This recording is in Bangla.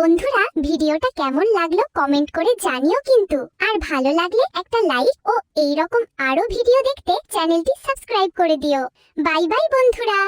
বন্ধুরা, ভিডিওটা কেমন লাগল কমেন্ট করে জানিও কিন্তু। আর ভালো লাগলে একটা লাইক ও এইরকম আরও ভিডিও দেখতে চ্যানেলটি সাবস্ক্রাইব করে দিও। বাই বাই বন্ধুরা।